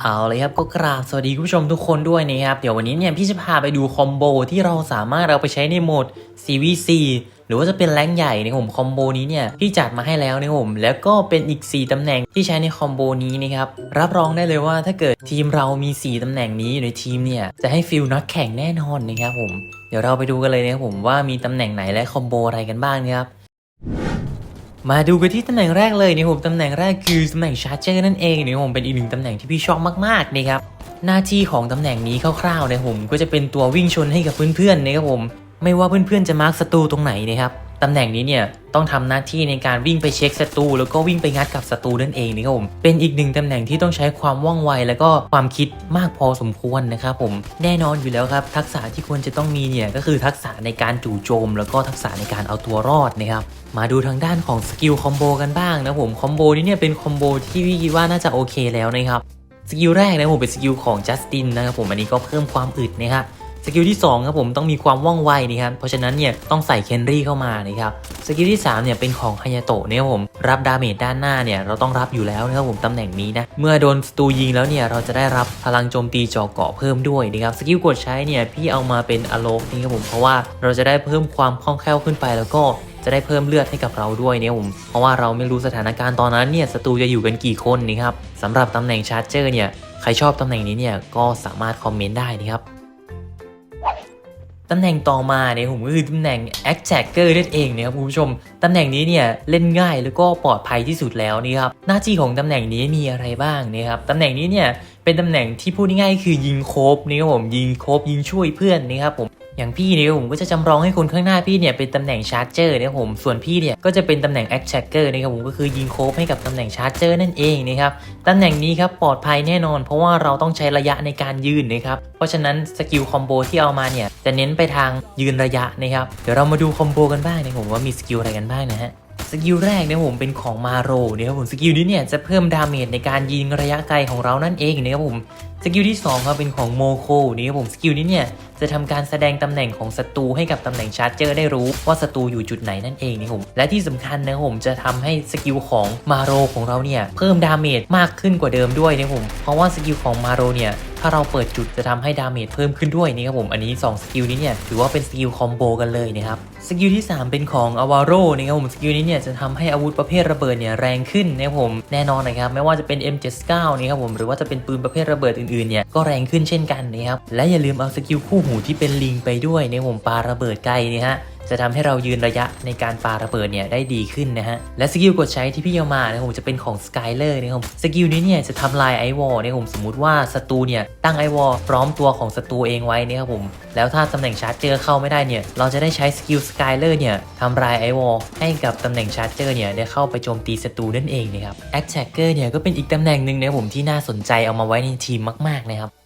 เอาเลยครับก็กราบสวัสดีคุณผู้ชมทุกคนด้วยนะครับ เดี๋ยววันนี้เนี่ยพี่จะพาไปดูคอมโบที่เราสามารถเอาไปใช้ในโหมด CVC หรือว่าจะเป็นแรงใหญ่ในผมคอมโบนี้เนี่ยพี่จัดมาให้แล้วในผมแล้วก็เป็นอีก 4ตำแหน่งที่ใช้ในคอมโบนี้นะครับรับรองได้เลยว่าถ้าเกิดทีมเรามี 4ตำแหน่งนี้อยู่ในทีมเนี่ยจะให้ฟิลนักแข่งแน่นอนนะครับผมเดี๋ยวเราไปดูกันเลยนะครับผมว่ามีตำแหน่งไหนและคอมโบอะไรกันบ้างนะครับ มาดูกันที่ตำแหน่งแรกเลยนี่ผมตำแหน่งแรกคือตำแหน่งชาร์เจอร์นั่นเองนี่ผมเป็นอีกหนึ่งตำแหน่งที่พี่ชอบมากๆนะครับหน้าที่ของตำแหน่งนี้คร่าวๆนะผมก็จะเป็นตัววิ่งชนให้กับเพื่อนๆนะครับผม ไม่ว่าเพื่อนๆจะมาร์กศัตรูตรงไหนนะครับ ตำแหน่งนี้เนี่ยต้องทำหน้าที่ในการวิ่งไปเช็คศัตรูแล้วก็วิ่งไปงัดกับศัตรูนั่นเองนะครับผมเป็นอีกหนึ่งตำแหน่งที่ต้องใช้ความว่องไว แล้วก็ความคิดมากพอสมควรนะครับผมแน่นอนอยู่แล้วครับ ทักษะที่ควรจะต้องมีเนี่ยก็คือทักษะในการจู่โจม แล้วก็ทักษะในการเอาตัวรอดนะครับมาดูทางด้านของสกิลคอมโบกันบ้างนะผมคอมโบนี้เนี่ยเป็นคอมโบที่พี่คิดว่าน่าจะโอเคแล้วนะครับสกิลแรกนะผมเป็นสกิลของจัสตินนะครับผมอันนี้ก็เพิ่มความอึดนะครับ สกิลที่2ครับผมต้องมีความว่องไวนะครับเพราะฉะนั้นเนี่ยต้องใส่เคนรี่เข้ามานะครับสกิลที่3เนี่ยเป็นของฮายาโตะเนี่ยครับผมรับดาเมจด้านหน้าเนี่ยเราต้องรับอยู่แล้วนะครับผมตำแหน่งนี้นะเมื่อโดนสตูยิงแล้วเนี่ยเราจะได้รับพลังโจมตีจอเกาะเพิ่มด้วยนะครับสกิลกดใช้เนี่ยพี่เอามาเป็นอโลกนี่ครับผมเพราะว่าเราจะได้เพิ่มความคล่องแคล่วขึ้นไปแล้วก็จะได้เพิ่มเลือดให้กับเราด้วยเนี่ยผมเพราะว่าเราไม่รู้สถานการณ์ตอนนั้นเนี่ยศัตรูจะอยู่กันกี่คนนะครับสำหรับตำแหน่งชาร์เจอร์เนี่ยใครชอบตำแหน่งนี้เนี่ยก็สามารถคอมเมนต์ได้นะครับ ตำแหน่งต่อมาเนี่ยผมก็คือตำแหน่ง a c t a c k e r นั่นเองนะครับคุณผู้ชม ตำแหน่งนี้เนี่ยเล่นง่ายแล้วก็ปลอดภัยที่สุดแล้วนี่ครับหน้าที่ของตำแหน่งนี้มีอะไรบ้างเนี่ยครับตำแหน่งนี้เนี่ยเป็นตำแหน่งที่พูดง่ายๆคือยิงโคบนี่ครับผมยิงโคบยิงช่วยเพื่อนนะครับผม อย่างพี่เนี่ยผมก็จะจำลองให้คนข้างหน้าพี่เนี่ยเป็นตำแหน่งชาร์จเจอร์นะครับผมส่วนพี่เนี่ยก็จะเป็นตำแหน่งแอคแชกเกอร์นะครับผมก็คือยิงโคบให้กับตำแหน่งชาร์จเจอร์นั่นเองนะครับตำแหน่งนี้ครับปลอดภัยแน่นอน เพราะว่าเราต้องใช้ระยะในการยืนนะครับเพราะฉะนั้นสกิลคอมโบที่เอามาเนี่ยจะเน้นไปทางยืนระยะนะครับเดี๋ยวเรามาดูคอมโบกันบ้างนะครับผมว่ามีสกิลอะไรกันบ้างนะฮะสกิลแรกเนี่ยผมเป็นของมาโรนะครับผมสกิลนี้เนี่ยจะเพิ่มดาเมจในการยิงระยะไกลของเรานั่นเองนะครับผม สกิลที่2ครับเป็นของโมโคนี่ครับผมสกิลนี้เนี่ยจะทำการแสดงตำแหน่งของศัตรูให้กับตำแหน่งชาร์จเจอร์ได้รู้ว่าศัตรูอยู่จุดไหนนั่นเองนะครับผมและที่สำคัญนะผมจะทำให้สกิลของมาโรของเราเนี่ยเพิ่มดาเมจมากขึ้นกว่าเดิมด้วยนะครับผมเพราะว่าสกิลของมาโรเนี่ยถ้าเราเปิดจุดจะทำให้ดาเมจเพิ่มขึ้นด้วยนี่ครับผมอันนี้ 2 สกิลนี้เนี่ยถือว่าเป็นสกิลคอมโบกันเลยนะครับสกิลที่ 3 เป็นของอวาโรนะครับผมสกิลนี้เนี่ยจะทำให้อาวุธประเภทระเบิดเนี่ยแรงขึ้นนะครับผมแน่นอนนะครับไม่ว่าจะเป็น M79 นะครับผมหรือว่าจะเป็นปืนประเภทระเบิดอื่นๆเนี่ยก็แรงขึ้นเช่นกันนะครับและอย่าลืมเอาสกิลคู่หูที่เป็นลิงไปด้วยในผมปาระเบิดไกลนี่ฮะ จะทำให้เรายืนระยะในการปาระเบิดเนี่ยได้ดีขึ้นนะฮะ และสกิลกดใช้ที่พี่เอามานะครับผมจะเป็นของ Skyler นะครับสกิลนี้เนี่ยจะทำลายไอวอลนะครับผมสมมุติว่าศัตรูเนี่ยตั้งไอวอลพร้อมตัวของศัตรูเองไว้นะครับผมแล้วถ้าตำแหน่งชาร์จเจอร์เข้าไม่ได้เนี่ยเราจะได้ใช้สกิลสกายเลอร์เนี่ยทำลายไอวอลให้กับตำแหน่งชาร์จเจอร์เนี่ยได้เข้าไปโจมตีศัตรูนั่นเองนะครับแอคแท็กเกอร์เนี่ยก็เป็นอีกตำแหน่งหนึ่งนะครับผมที่น่าสนใจเอามาไว้ในทีมมากๆนะครับ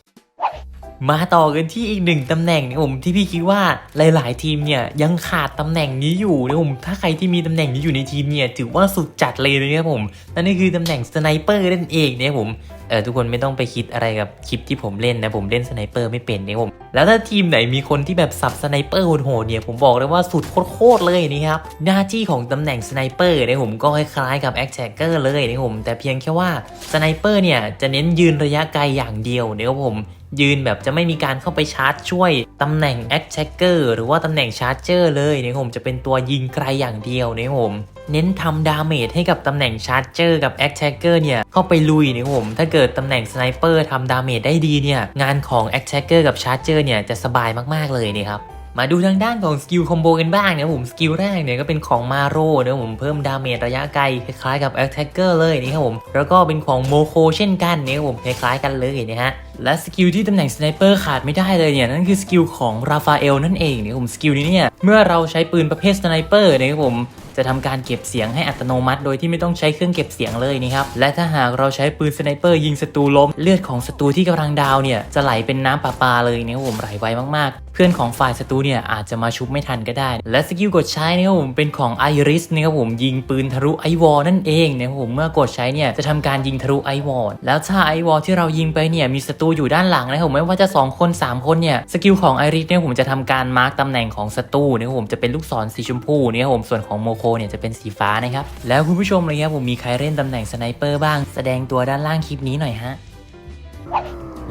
มาต่อกันที่อีกหนึ่งตำแหน่งนะผมที่พี่คิดว่าหลาย ๆ ทีมเนี่ยยังขาดตำแหน่งนี้อยู่นะผมถ้าใครที่มีตำแหน่งนี้อยู่ในทีมเนี่ยถือว่าสุดจัดเลยนะครับผมนั่นก็คือตำแหน่งสไนเปอร์นั่นเองนะผมเออทุกคนไม่ต้องไปคิดอะไรกับคลิปที่ผมเล่นนะผมเล่นสไนเปอร์ไม่เป็นเนี่ยผมแล้วถ้าทีมไหนมีคนที่แบบสับสไนเปอร์โหดๆเนี่ยผมบอกเลยว่าสุดโคตรเลยนี่ครับหน้าที่ของตำแหน่งสไนเปอร์เนี่ยผมก็คล้ายๆกับแอคแท็กเกอร์เลยนี่ผมแต่เพียงแค่ว่าสไนเปอร์เนี่ยจะเน้นยืนระยะไกลอย่างเดียวนี่ยครับผม ยืนแบบจะไม่มีการเข้าไปชาร์จช่วยตำแหน่งแอคแท็กเกอร์หรือว่าตำแหน่งชาร์จเจอร์เลยเนี่ยผมจะเป็นตัวยิงไกลอย่างเดียวเนี่ยผมเน้นทำดาเมจให้กับตำแหน่งชาร์จเจอร์กับแอคแท็กเกอร์เนี่ยเข้าไปลุยเนี่ยผมถ้าเกิดตำแหน่งสไนเปอร์ทำดาเมจได้ดีเนี่ยงานของแอคแท็กเกอร์กับชาร์จเจอร์เนี่ยจะสบายมากๆเลยนี่ครับ มาดูทางด้านของสกิลคอมโบกันบ้างนะผมสกิลแรกเนี่ยก็เป็นของมาโร่นะผมเพิ่มดาเมจระยะไกลคล้ายๆกับแอคแท็กเกอร์เลยนี่ครับผมแล้วก็เป็นของโมโคเช่นกันเนี่ยครับผมคล้ายๆกันเลยนะฮะและสกิลที่ตำแหน่งสไนเปอร์ขาดไม่ได้เลยเนี่ยนั่นคือสกิลของราฟาเอลนั่นเองเนี่ยครับผมสกิลนี้เนี่ยเมื่อเราใช้ปืนประเภทสไนเปอร์นะครับผมจะทำการเก็บเสียงให้อัตโนมัติ โดยที่ไม่ต้องใช้เครื่องเก็บเสียงเลยนะครับ และถ้าหากเราใช้ปืนสไนเปอร์ยิงศัตรูล้ม เลือดของศัตรูที่กำลังดาวเนี่ยจะไหลเป็นน้ำประปาเลยนะครับผมไหลไวมาก เพื่อนของฝ่ายศัตรูเนี่ยอาจจะมาชุบไม่ทันก็ได้ และสกิลกดใช้นะครับผมเป็นของไอริสนะครับผมยิงปืนทะลุไอวอลนั่นเองนะครับผมเมื่อกดใช้เนี่ยจะทำการยิงทะลุไอวอลแล้วถ้าไอวอลที่เรายิงไปเนี่ยมีศัตรูอยู่ด้านหลังนะครับผมไม่ว่าจะสองคนสามคนเนี่ยสกิลของไอริสเนี่ยผมจะทำการมาร์กตำแหน่งของศัตรูนะครับผมจะเป็นลูกศรสีชมพูนะครับผมส่วนของโมโคเนี่ยจะเป็นสีฟ้านะครับแล้วคุณผู้ชมเลยครับผมมีใครเล่นตำแหน่งสไนเปอร์บ้างแสดงตัวด้านล่างคลิปนี้หน่อยฮะ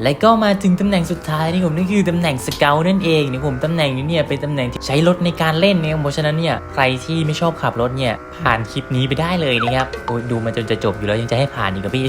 และก็มาถึงตำแหน่งสุดท้ายนี่ผมนั่นคือตำแหน่งสเกลนั่นเองนี่ผมตำแหน่งนี้เนี่ยเป็นตำแหน่งที่ใช้รถในการเล่นนะครับเพราะฉะนั้นเนี่ยใครที่ไม่ชอบขับรถเนี่ยผ่านคลิปนี้ไปได้เลยนะครับโอ้ยดูมาจนจะจบอยู่แล้วยังจะให้ผ่านอีกเหรอพี่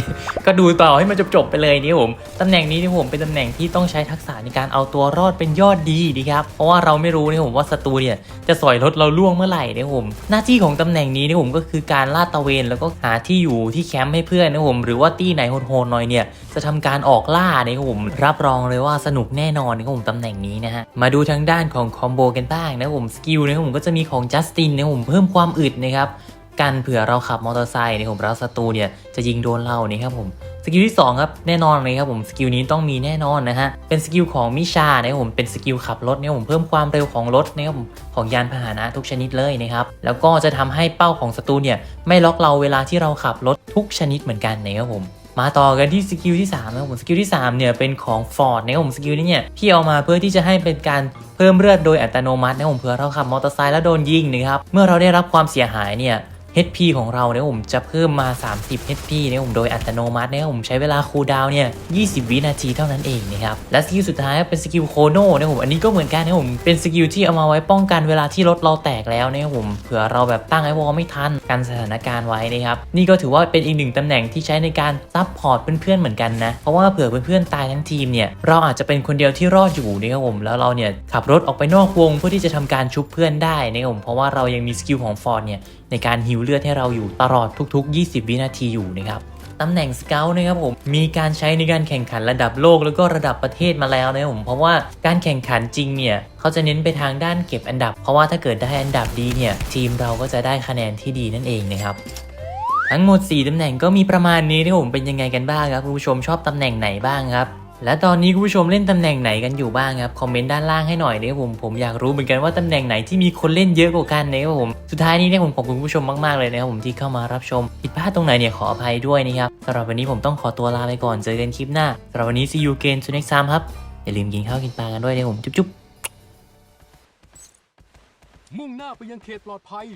ก็ดูต่อให้มันจบๆไปเลยนี่ผมตำแหน่งนี้นี่ผมเป็นตำแหน่งที่ต้องใช้ทักษะในการเอาตัวรอดเป็นยอดดีดีครับเพราะว่าเราไม่รู้นี่ผมว่าศัตรูเนี่ยจะสอยรถเราล่วงเมื่อไหร่นี่ผมหน้าที่ของตำแหน่งนี้นี่ผมก็คือการลาดตระเวนแล้วก็หาที่อยู่ที่แคมป์ให้เพื่อนนะผมหรือว่าตี้ไหนโหดๆหน่อยเนี่ยจะทำการออกล่านครับผมรับรองเลยว่าสนุกแน่นอนนะครับผมตำแหน่งนี้นะฮะมาดูทางด้านของคอมโบกันบ้างนะครับผมสกิลนะครับผมก็จะมีของจัสตินนะครับผมเพิ่มความอึดนะครับกันเผื่อเราขับมอเตอร์ไซค์นะครับผมแล้วศัตรูเนี่ยจะยิงโดนเรานี่ครับผมสกิลที่สองครับแน่นอนเลยครับผมสกิลนี้ต้องมีแน่นอนนะฮะเป็นสกิลของมิชานะครับผมเป็นสกิลขับรถนะครับผมเพิ่มความเร็วของรถนะครับผมของยานพาหนะทุกชนิดเลยนะครับแล้วก็จะทำให้เป้าของศัตรูเนี่ยไม่ล็อกเราเวลาที่เราขับรถทุกชนิดเหมือนกันนะครับผม มาต่อกันที่สกิลที่3นะครับผมสกิลที่3เนี่ยเป็นของ Ford นะครับผมสกิลนี้เนี่ยที่เอามาเพื่อที่จะให้เป็นการเพิ่มเลือดโดยอัตโนมัตินะครับผมเผื่อเราขับมอเตอร์ไซค์แล้วโดนยิงนะครับเมื่อเราได้รับความเสียหายเนี่ย HP ของเราเนี่ยผมจะเพิ่มมา 30 HP เนี่ยผมโดยอัตโนมัติเนี่ยผมใช้เวลาคูลดาวน์เนี่ย 20 วินาทีเท่านั้นเองนะครับและสกิลสุดท้ายเป็นสกิลโคโนเนี่ยผมอันนี้ก็เหมือนกันเนี่ยผมเป็นสกิลที่เอามาไว้ป้องกันเวลาที่รถเราแตกแล้วเนี่ยผมเผื่อเราแบบตั้งไอวอลไม่ทันกันสถานการณ์ไว้นะครับนี่ก็ถือว่าเป็นอีกหนึ่งตำแหน่งที่ใช้ในการซับพอร์ตเพื่อนๆเหมือนกันนะเพราะว่าเผื่อเพื่อนๆตายทั้งทีมเนี่ยเราอาจจะเป็นคนเดียวที่รอดอยู่นะครับผมแล้วเราเนี่ยขับรถออกไปนอกวงเพื่อที่จะทำการชุบเพื่อนได้นะครับผมเพราะว่าเรายังมีสกิลของฟอร์ดเนี่ยในการฮิวเลือดให้เราอยู่ตลอดทุกๆ 20 วินาทีอยู่นะครับตำแหน่งสเกลนะครับผมมีการใช้ในการแข่งขันระดับโลกแล้วก็ระดับประเทศมาแล้วนะครับผมเพราะว่าการแข่งขันจริงเนี่ยเขาจะเน้นไปทางด้านเก็บอันดับ เพราะว่าถ้าเกิดได้อันดับดีเนี่ยทีมเราก็จะได้คะแนนที่ดีนั่นเองนะครับทั้งหมด 4ตำแหน่งก็มีประมาณนี้นะครับผมเป็นยังไงกันบ้างครับคุณผู้ชมชอบตำแหน่งไหนบ้างครับ และตอนนี้คุณผู้ชมเล่นตำแหน่งไหนกันอยู่บ้างครับคอมเมนต์ด้านล่างให้หน่อยนะครับผมผมอยากรู้เหมือนกันว่าตำแหน่งไหนที่มีคนเล่นเยอะกว่ากันนะครับผมสุดท้ายนี้เนี่ยผมขอบคุณคุณผู้ชมมากๆเลยนะครับผมที่เข้ามารับชมผิดพลาดตรงไหนเนี่ยขออภัยด้วยนะครับสำหรับวันนี้ผมต้องขอตัวลาไปก่อนเจอกันคลิปหน้าสำหรับวันนี้ see you again to next time ครับอย่าลืมกินข้าวกินปลากันด้วยนะครับผมจุ๊บๆมุ่งหน้าไปยังเขตปลอดภัย